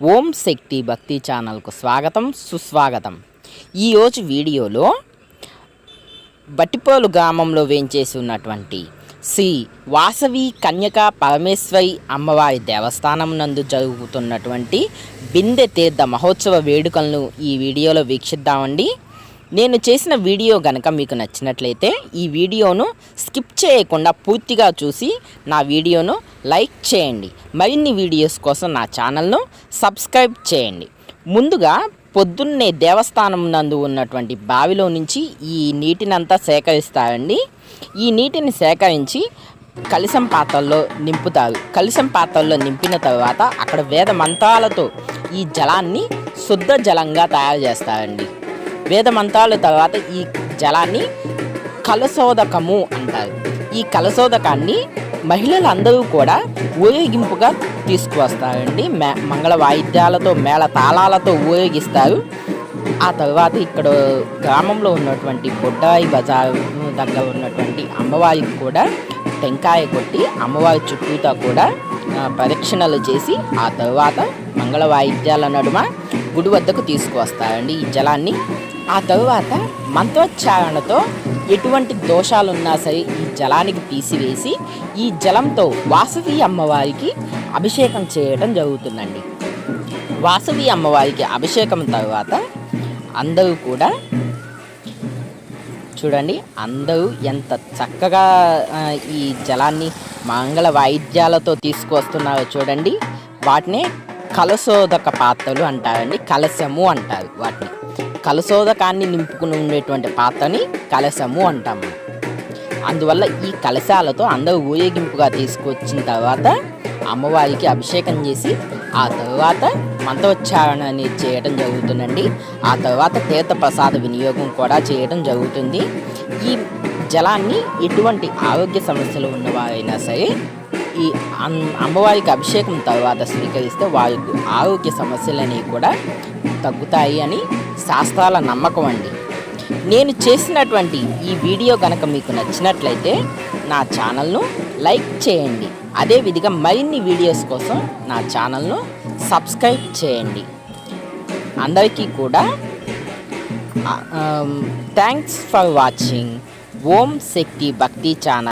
ఓం శక్తి భక్తి ఛానల్కు స్వాగతం సుస్వాగతం. ఈరోజు వీడియోలో బట్టిపోలు గ్రామంలో వేంచేసి ఉన్నటువంటి శ్రీ వాసవి కన్యక పరమేశ్వరి అమ్మవారి దేవస్థానం నందు జరుగుతున్నటువంటి బిందె తీర్థ మహోత్సవ వేడుకలను ఈ వీడియోలో వీక్షిద్దామండి. నేను చేసిన వీడియో గనక మీకు నచ్చినట్లయితే ఈ వీడియోను స్కిప్ చేయకుండా పూర్తిగా చూసి నా వీడియోను లైక్ చేయండి. మరిన్ని వీడియోస్ కోసం నా ఛానల్ను సబ్స్క్రైబ్ చేయండి. ముందుగా పొద్దున్నే దేవస్థానం నందు ఉన్నటువంటి బావిలో నుంచి ఈ నీటినంతా సేకరిస్తారండి. ఈ నీటిని సేకరించి కలిసం పాత్రల్లో నింపుతారు. కలిసం పాత్రల్లో నింపిన తర్వాత అక్కడ వేద మంత్రాలతో ఈ జలాన్ని శుద్ధ జలంగా తయారు చేస్తారండి. వేద మంత్రాల తర్వాత ఈ జలాన్ని కలశోదకము అంటారు. ఈ కలశోదకాన్ని మహిళలందరూ కూడా ఊరేగింపుగా తీసుకువస్తారండి. మే మంగళ వాయిద్యాలతో మేళ తాళాలతో ఊరేగిస్తారు. ఆ తర్వాత ఇక్కడ గ్రామంలో ఉన్నటువంటి బొడ్డాయి బజార్ దగ్గర ఉన్నటువంటి అమ్మవారికి కూడా టెంకాయ కొట్టి అమ్మవారి చుట్టూతా కూడా ప్రదక్షిణలు చేసి ఆ తర్వాత మంగళ వాయిద్యాల నడుమ గుడి వద్దకు తీసుకువస్తారండి. ఈ జలాన్ని ఆ తరువాత మంత్రోచ్చారణతో ఎటువంటి దోషాలున్నా సరే ఈ జలానికి తీసివేసి ఈ జలంతో వాసవి అమ్మవారికి అభిషేకం చేయడం జరుగుతుందండి. వాసవి అమ్మవారికి అభిషేకం తర్వాత అందరూ కూడా చూడండి అందరూ ఎంత చక్కగా ఈ జలాన్ని మంగళ వాయిద్యాలతో తీసుకువస్తున్నారో చూడండి. వాటిని కలశోదక పాత్రలు అంటారండి కలశము అంటారు వాటిని. కలశోదకాన్ని నింపుకుని ఉండేటువంటి పాత్రని కలశము అంటాము అందువల్ల ఈ కలశాలతో అందరూ ఊరేగింపుగా తీసుకొచ్చిన తర్వాత అమ్మవారికి అభిషేకం చేసి ఆ తర్వాత మంత్రోచ్చారణ అనేది చేయడం జరుగుతుందండి. ఆ తర్వాత తీర్థ ప్రసాద వినియోగం కూడా చేయడం జరుగుతుంది. ఈ జలాన్ని ఎటువంటి ఆరోగ్య సమస్యలు ఉన్నవారైనా సరే ఈ అమ్మవారికి అభిషేకం తర్వాత స్వీకరిస్తే వారికి ఆరోగ్య సమస్యలు అనేవి కూడా తగ్గుతాయి అని శాస్త్రాల నమ్మకం అండి. నేను చేసినటువంటి ఈ వీడియో కనుక మీకు నచ్చినట్లయితే నా ఛానల్ను లైక్ చేయండి. అదేవిధంగా మరిన్ని వీడియోస్ కోసం నా ఛానల్ను సబ్స్క్రైబ్ చేయండి. అందరికీ కూడా thanks for watching Om Shakti Bhakti channel.